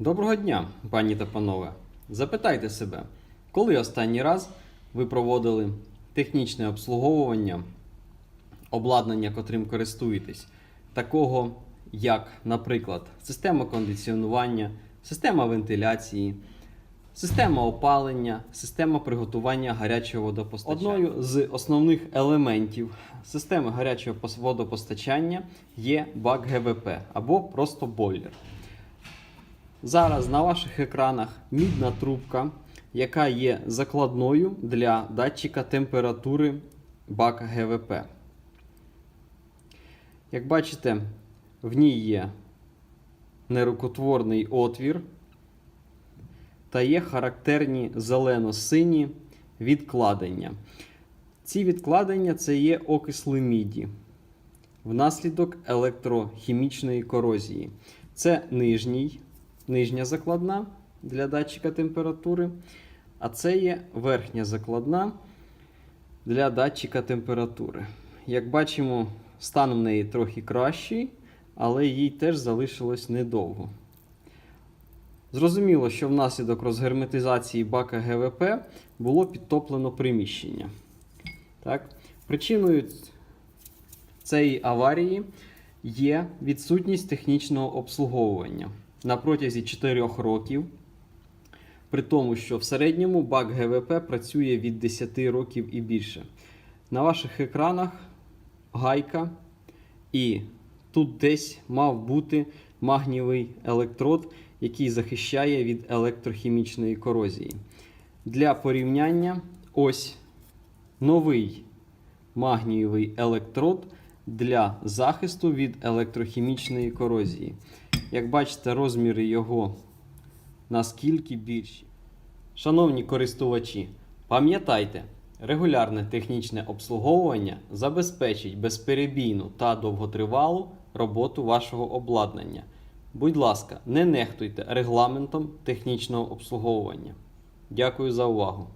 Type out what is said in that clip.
Доброго дня, пані та панове. Запитайте себе, коли останній раз ви проводили технічне обслуговування обладнання, котрим користуєтесь, такого як, наприклад, система кондиціонування, система вентиляції, система опалення, система приготування гарячого водопостачання. Одною з основних елементів системи гарячого водопостачання є бак ГВП або просто бойлер. Зараз на ваших екранах мідна трубка, яка є закладною для датчика температури бака ГВП. Як бачите, в ній є нерукотворний отвір та є характерні зелено-сині відкладення. Ці відкладення це є окисли міді внаслідок електрохімічної корозії. Це нижній, нижня закладна для датчика температури, а це є верхня закладна для датчика температури. Як бачимо, стан в неї трохи кращий, але їй теж залишилось недовго. Зрозуміло, що внаслідок розгерметизації бака ГВП було підтоплено приміщення. Так? Причиною цієї аварії є відсутність технічного обслуговування на протязі 4 років. При тому, що в середньому бак ГВП працює від 10 років і більше. На ваших екранах гайка, і тут десь мав бути магнієвий електрод, який захищає від електрохімічної корозії. Для порівняння, ось новий магнієвий електрод для захисту від електрохімічної корозії. Як бачите, розміри його наскільки більші. Шановні користувачі, пам'ятайте, регулярне технічне обслуговування забезпечить безперебійну та довготривалу роботу вашого обладнання. Будь ласка, не нехтуйте регламентом технічного обслуговування. Дякую за увагу!